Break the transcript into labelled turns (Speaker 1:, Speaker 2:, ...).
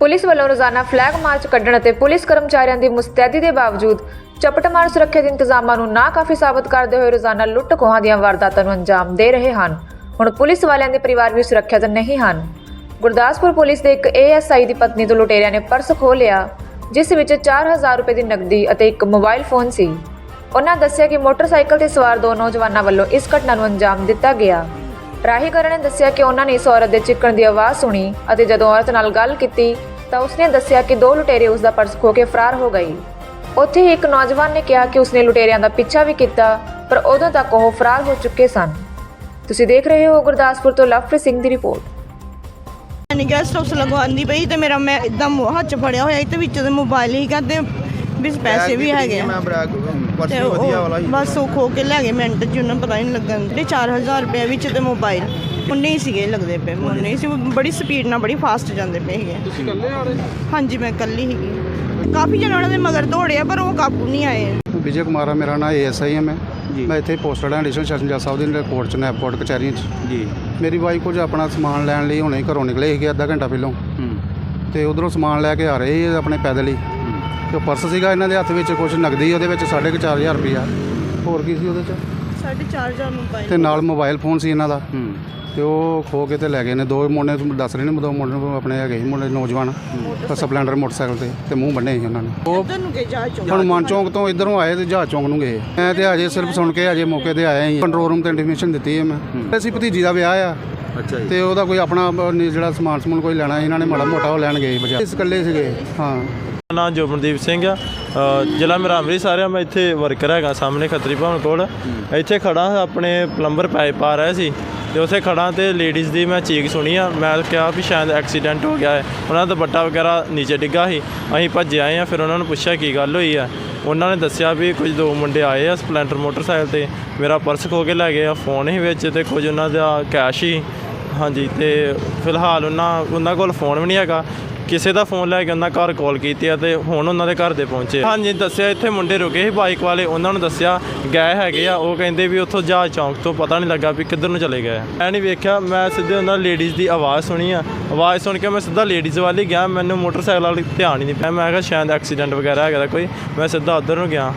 Speaker 1: Police ਵੱਲੋਂ ਰੋਜ਼ਾਨਾ flag March ਕੱਢਣ ਅਤੇ ਪੁਲਿਸ ਕਰਮਚਾਰੀਆਂ ਦੀ ਮੁਸਤੈਦੀ ਦੇ ਬਾਵਜੂਦ ਚਪਟਮਾਰ ਸੁਰੱਖਿਆ ਦੇ ਇੰਤਜ਼ਾਮਾਂ ਨੂੰ ਨਾ ਕਾਫੀ ਸਾਬਤ ਕਰਦੇ ਹੋਏ ਰੋਜ਼ਾਨਾ ਲੁੱਟ ਖੋਹਾਂ ਦੀਆਂ ਵਾਰਦਾਤਾਂ ਨੂੰ ਅੰਜਾਮ ਦੇ ਰਹੇ ਹਨ। ਹੁਣ ਪੁਲਿਸ ਵਾਲਿਆਂ ਦੇ ਪਰਿਵਾਰ ਵੀ ਸੁਰੱਖਿਅਤ ਨਹੀਂ ਹਨ। ਗੁਰਦਾਸਪੁਰ ਪੁਲਿਸ ਦੇ ਇੱਕ ਏਐਸਆਈ ਦੀ ਪਤਨੀ ਤੋਂ ਲੁਟੇਰਿਆਂ ਨੇ ਪਰਸ ਖੋਹ ਲਿਆ, ਜਿਸ ਵਿੱਚ 4000 ਰੁਪਏ ਦੀ ਨਕਦੀ ਅਤੇ ਇੱਕ ਮੋਬਾਈਲ ਫੋਨ ਸੀ। ਉਹਨਾਂ ਦੱਸਿਆ ਕਿ ਮੋਟਰਸਾਈਕਲ ਤੇ ਸਵਾਰ ਦੋ ਨੌਜਵਾਨਾਂ ਵੱਲੋਂ ਇਸ ਘਟਨਾ ਨੂੰ ਅੰਜਾਮ ਦਿੱਤਾ ਗਿਆ। ਰਾਹੀਗਰ ਨੇ ਦੱਸਿਆ ਕਿ ਉਹਨਾਂ ਨੇ ਇਸ ਔਰਤ ਦੇ ਚਿੱਕਣ ਦੀ ਆਵਾਜ਼ ਸੁਣੀ ਅਤੇ ਜਦੋਂ ਔਰਤ ਨਾਲ ਗੱਲ ਕੀਤੀ ਤਾਂ ਉਸਨੇ ਦੱਸਿਆ ਕਿ ਦੋ ਲੁਟੇਰੇ ਉਸ ਦਾ ਪਰਸ ਖੋ ਕੇ ਫਰਾਰ ਹੋ ਗਏ। ਉੱਥੇ ਹੀ ਇੱਕ ਨੌਜਵਾਨ ਨੇ ਕਿਹਾ ਕਿ ਉਸਨੇ ਲੁਟੇਰਿਆਂ ਦਾ ਪਿੱਛਾ ਵੀ ਕੀਤਾ ਪਰ ਉਦੋਂ ਤੱਕ ਉਹ ਫਰਾਰ ਹੋ ਚੁੱਕੇ ਸਨ। ਤੁਸੀਂ ਦੇਖ ਰਹੇ ਹੋ ਗੁਰਦਾਸਪੁਰ ਤੋਂ ਲਵਪ੍ਰੀਤ ਸਿੰਘ ਦੀ ਰਿਪੋਰਟ।
Speaker 2: ਨਹੀਂ ਗੈਸਟ ਹਾਊਸ ਲਗਵਾਉਂਦੀ ਪਈ ਤੇ ਮੇਰਾ ਮੈਂ ਇਦਾਂ ਹੱਥ 'ਚ ਫੜਿਆ ਹੋਇਆ ਸੀ ਤੇ ਵਿੱਚ ਦੇ ਮੋਬਾਈਲ ਹੀ ਕਰਦੇ ਵੀ ਪੈਸੇ ਵੀ ਹੈਗੇ ਆ।
Speaker 3: ਮੈਂ ਬਰਾਕ ਪਰਸ
Speaker 2: ਤੇ
Speaker 3: ਵੀ ਵਧੀਆ ਵਾਲਾ ਹੀ
Speaker 2: ਬਸ ਉਹ ਖੋ ਕੇ ਲੈ ਗਏ ਮਿੰਟ 'ਚ ਉਹਨਾਂ ਪਤਾ ਹੀ ਨਹੀਂ ਲੱਗਣ ਤੇ 4000 ਰੁਪਏ ਵਿੱਚ ਤੇ ਮੋਬਾਈਲ ਉਨੇ ਹੀ ਸੀਗੇ ਲੱਗਦੇ ਪਏ ਉਨੇ ਹੀ ਸੀ। ਬੜੀ ਸਪੀਡ ਨਾਲ ਬੜੀ ਫਾਸਟ ਜਾਂਦੇ ਪਏ ਸੀਗੇ। ਤੁਸੀਂ ਇਕੱਲੇ ਆ ਰਹੇ? ਹਾਂਜੀ ਮੈਂ ਇਕੱਲੀ ਸੀਗੀ। ਕਾਫੀ ਜਣੇ ਉਹਨਾਂ ਦੇ ਮਗਰ ਦੌੜਿਆ ਪਰ ਉਹ ਕਾਬੂ ਨਹੀਂ ਆਏ।
Speaker 4: ਵਿਜੇ ਕੁਮਾਰ ਆ ਮੇਰਾ ਨਾਮ ਏਐਸਆਈ ਹੈ ਮੈਂ। ਮੈਂ ਇੱਥੇ ਪੋਸਟਡ ਹਾਂ ਐਡੀਸ਼ਨਲ ਸੈਸ਼ਨ ਜੱਜ ਸਾਹਿਬ ਦੀ ਕੋਰਟ ਚ ਨੈਪਕੋਟ ਕਚਹਿਰੀ ਚ।
Speaker 3: ਜੀ।
Speaker 4: ਮੇਰੀ ਵਾਈਫ ਕੁਝ ਆਪਣਾ ਸਮਾਨ ਲੈਣ ਲਈ ਹੁਣੇ ਘਰੋਂ ਨਿਕਲੇ ਸੀਗੇ ਅੱਧਾ ਘੰਟਾ ਪਹਿਲਾਂ।
Speaker 3: ਹੂੰ।
Speaker 4: ਤੇ ਉਧਰੋਂ ਸਮਾਨ ਲੈ ਕੇ ਆ ਰਹੇ ਸੀ ਆਪਣੇ ਪੈਦਲ ਹੀ। ਤੇ ਉਹ ਪਰਸ ਸੀਗਾ ਇਹਨਾਂ ਦੇ ਹੱਥ ਵਿੱਚ ਕੁਝ ਨਗਦੀ ਉਹਦੇ ਵਿੱਚ 4500 ਰੁਪਇਆ। ਹੋਰ ਕੀ ਸੀ ਉਹਦੇ ਚ?
Speaker 2: 4500 ਮੋਬਾਈਲ
Speaker 4: ਤੇ ਨਾਲ ਮੋਬਾਈਲ ਫੋਨ ਸੀ ਇਹਨਾਂ ਦਾ।
Speaker 3: ਹੂੰ।
Speaker 4: ਤੇ ਉਹ ਖੋ ਕੇ ਤੇ ਲੈ ਗਏ ਨੇ। ਦੋ ਮੁੰਡੇ ਦੱਸ ਰਹੇ ਨੇ ਦੋ ਮੁੰਡੇ ਆਪਣੇ ਹੈਗੇ ਸੀ ਮੁੰਡੇ ਨੌਜਵਾਨ। ਸਪਲੈਂਡਰ ਮੋਟਰਸਾਈਕਲ ਤੇ ਤੇ ਮੂੰਹ ਬੰਨੇ ਸੀ ਉਹਨਾਂ ਨੇ। ਉਹ ਹਨੂੰਮਾਨ ਚੌਂਕ ਤੋਂ ਇਧਰੋਂ ਆਏ ਤੇ ਜਹਾਜ਼ ਚੌਂਕ ਨੂੰ ਗਏ। ਮੈਂ ਤੇ ਅਜੇ ਸਿਰਫ ਸੁਣ ਕੇ ਅਜੇ ਮੌਕੇ ਤੇ ਆਇਆ ਹੀ ਕੰਟਰੋਲ ਰੂਮ ਤੇ ਇੰਟੀਮੇਸ਼ਨ ਦਿੱਤੀ ਹੈ ਮੈਂ। ਅਸੀਂ ਭਤੀਜੀ ਦਾ ਵਿਆਹ ਆ।
Speaker 3: ਅੱਛਾ ਜੀ।
Speaker 4: ਤੇ ਉਹਦਾ ਕੋਈ ਆਪਣਾ ਜਿਹੜਾ ਸਮਾਨ ਸਮੂਨ ਕੋਈ ਲੈਣਾ ਸੀ, ਇਹਨਾਂ ਨੇ ਮਾੜਾ ਮੋਟਾ ਉਹ ਲੈਣ ਗਏ ਬਜਾ ਇਸ ਇਕੱਲੇ ਸੀਗੇ। ਹਾਂ।
Speaker 5: ਮੇਰਾ ਨਾਮ ਜੋਬਨਦੀਪ ਸਿੰਘ ਆ। ਜ਼ਿਲ੍ਹਾ ਮੇਰਾ ਅੰਮ੍ਰਿਤਸਰ ਆ। ਮੈਂ ਇੱਥੇ ਵਰਕਰ ਹੈਗਾ, ਸਾਹਮਣੇ ਖੱਤਰੀ ਭਵਨ ਕੋਲ। ਇੱਥੇ ਖੜਾ ਆਪਣੇ ਪਲੰਬਰ ਪਾਈਪ ਪਾ ਰਿਹਾ ਸੀ ਤੇ ਉੱਥੇ ਖੜਾ ਤੇ ਲੇਡੀਜ਼ ਦੀ ਮੈਂ ਚੀਕ ਸੁਣੀ ਆ। ਮੈਂ ਕਿਹਾ ਵੀ ਸ਼ਾਇਦ ਐਕਸੀਡੈਂਟ ਹੋ ਗਿਆ ਹੈ। ਉਹਨਾਂ ਦਾ ਦੁਪੱਟਾ ਵਗੈਰਾ ਨੀਚੇ ਡਿੱਗਾ ਸੀ। ਅਸੀਂ ਭੱਜੇ ਆਏ ਆ, ਫਿਰ ਉਹਨਾਂ ਨੂੰ ਪੁੱਛਿਆ ਕੀ ਗੱਲ ਹੋਈ ਆ। ਉਹਨਾਂ ਨੇ ਦੱਸਿਆ ਵੀ ਕੁਝ ਦੋ ਮੁੰਡੇ ਆਏ ਆ ਸਪਲੈਂਡਰ ਮੋਟਰਸਾਈਕਲ ਤੇ। ਮੇਰਾ ਪਰਸ ਖੋ ਕੇ ਲੈ ਗਏ ਆ ਫੋਨ ਹੀ ਵਿੱਚ ਤੇ ਕੁਝ ਉਹਨਾਂ ਦਾ ਕੈਸ਼ ਹੀ ਹਾਂਜੀ, ਤੇ ਫਿਲਹਾਲ ਉਹਨਾਂ ਉਹਨਾਂ ਕੋਲ ਫੋਨ ਵੀ ਨਹੀਂ ਹੈਗਾ। ਕਿਸੇ ਦਾ ਫੋਨ ਲੈ ਕੇ ਉਹਨਾਂ ਘਰ ਕਾਲ ਕੀਤੀ ਆ ਤੇ ਹੁਣ ਉਹਨਾਂ ਦੇ ਘਰ ਦੇ ਪਹੁੰਚੇ ਹਾਂਜੀ, ਦੱਸਿਆ ਇੱਥੇ ਮੁੰਡੇ ਰੁਕੇ ਸੀ ਬਾਈਕ ਵਾਲੇ, ਉਹਨਾਂ ਨੂੰ ਦੱਸਿਆ ਗਏ ਹੈਗੇ ਆ। ਉਹ ਕਹਿੰਦੇ ਵੀ ਉੱਥੋਂ ਜਹਾਜ਼ ਚੌਂਕ ਤੋਂ ਪਤਾ ਨਹੀਂ ਲੱਗਾ ਵੀ ਕਿੱਧਰ ਨੂੰ ਚਲੇ ਗਏ ਮੈਂ ਨਹੀਂ ਵੇਖਿਆ, ਮੈਂ ਸਿੱਧੇ ਉਹਨਾਂ ਲੇਡੀਜ਼ ਦੀ ਆਵਾਜ਼ ਸੁਣੀ ਆ। ਆਵਾਜ਼ ਸੁਣ ਕੇ ਮੈਂ ਸਿੱਧਾ ਲੇਡੀਜ਼ ਵੱਲ ਹੀ ਗਿਆ। ਮੈਨੂੰ ਮੋਟਰਸਾਈਕਲ ਵਾਲੀ ਧਿਆਨ ਹੀ ਨਹੀਂ ਪਿਆ। ਮੈਂ ਕਿਹਾ ਸ਼ਾਇਦ ਐਕਸੀਡੈਂਟ ਵਗੈਰਾ ਹੈਗਾ ਦਾ ਕੋਈ, ਮੈਂ ਸਿੱਧਾ ਉੱਧਰ ਨੂੰ ਗਿਆ।